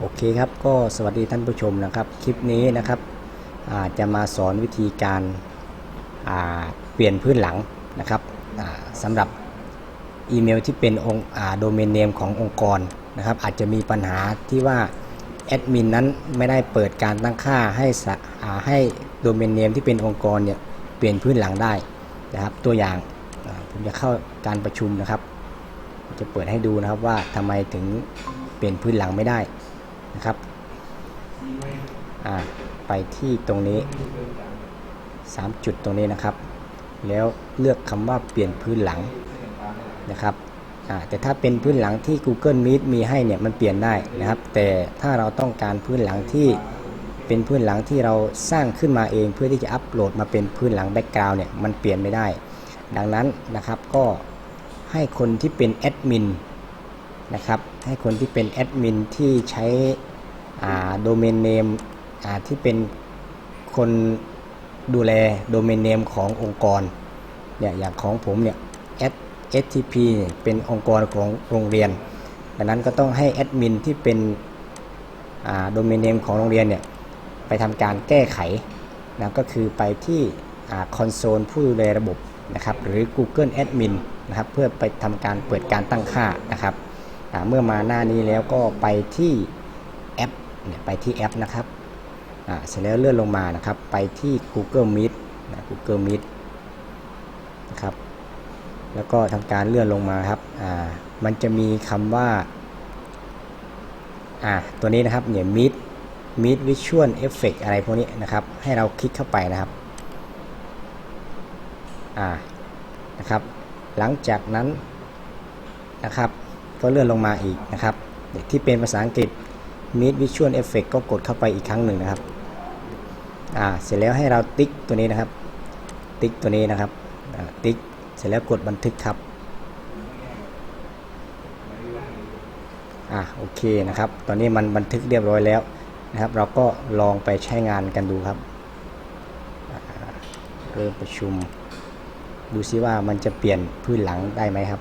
โอเคครับก็สวัสดีท่านผู้ชมนะครับ คลิปนี้นะครับาจะมาสอนวิธีการาเปลี่ยนพื้นหลังนะครับสำหรับอีเมลที่เป็นองค์โดเมนเนมขององค์กรนะครับ อาจจะมีปัญหาที่ว่าแอดมินนั้นไม่ได้เปิดการตั้งค่าให้ให้โดเมนเนมที่เป็นองค์กรเนี่ยเปลี่ยนพื้นหลังได้นะครับ ตัวอย่างผมจะเข้าการประชุมนะครับ จะเปิดให้ดูนะครับว่าทำไมถึงเปลี่ยนพื้นหลังไม่ได้ นะครับไปที่ตรงนี้ 3 จุดตรงนี้นะครับ แล้วเลือกคำว่าเปลี่ยนพื้นหลังนะครับแต่ถ้าเป็นพื้นหลังที่ Google Meet มีให้เนี่ยมันเปลี่ยนได้นะครับ แต่ถ้าเราต้องการพื้นหลังที่เป็นพื้นหลังที่เราสร้างขึ้นมาเอง เพื่อที่จะอัปโหลดมาเป็นพื้นหลังแบ็กกราวน์เนี่ยมันเปลี่ยนไม่ได้ ดังนั้นนะครับก็ให้คนที่เป็นแอดมิน นะครับให้คนที่เป็นแอดมินที่ใช้โดเมนเนมที่เป็นคนดูแลโดเมนเนมขององค์กรเนี่ยอย่างของผมเนี่ย STP เนี่ยเป็นองค์กรของโรงเรียนดังนั้นก็ต้องให้แอดมินที่เป็นโดเมนเนมของโรงเรียนเนี่ยไปทำการแก้ไขนะก็คือไปที่คอนโซลผู้ดูแลระบบนะครับหรือ Google Admin นะครับเพื่อไปทำการเปิดการตั้งค่านะครับ เมื่อมาหน้านี้แล้วก็ไปที่แอปเนี่ยไปที่แอปนะครับเสร็จแล้วเลื่อนลงมานะครับ ไปที่ Google Meet นะ Google Meet นะครับ แล้วก็ทำการเลื่อนลงมาครับมันจะมีคำว่าตัวนี้นะครับเนี่ย Meet Meet Visual Effect อะไรพวกนี้นะครับ ให้เราคลิกเข้าไปนะครับนะครับ หลังจากนั้นนะครับ ก็เลื่อนลงมาอีกนะครับ ที่เป็นภาษาอังกฤษ Meet Visual Effect ก็กดเข้าไปอีกครั้งหนึ่งนะครับอ่าเสร็จแล้วให้เราติ๊กตัวนี้นะครับ ติ๊กตัวนี้นะครับติ๊กเสร็จแล้วกดบันทึกครับอ่าโอเคนะครับ ตอนนี้มันบันทึกเรียบร้อยแล้วนะครับ เราก็ลองไปใช้งานกันดูครับเริ่มประชุม ดูซิว่ามันจะเปลี่ยนพื้นหลังได้ไหมครับ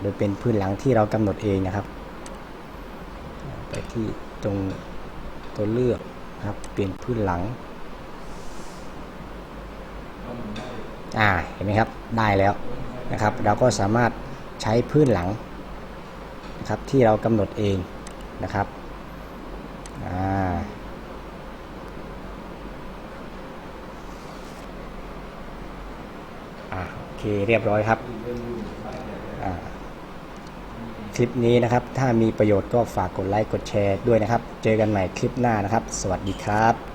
โดยเป็นพื้นหลังที่เรากำหนดเองนะครับไปที่ตรงตัวเลือกครับเปลี่ยนพื้นหลังอ่าเห็นไหมครับได้แล้วนะครับ เราก็สามารถใช้พื้นหลังนะครับที่เรากำหนดเองนะครับอ่าอ่าโอเคเรียบร้อยครับ คลิปนี้นะครับ ถ้ามีประโยชน์ก็ฝากกดไลค์กดแชร์ด้วยนะครับ เจอกันใหม่คลิปหน้านะครับ สวัสดีครับ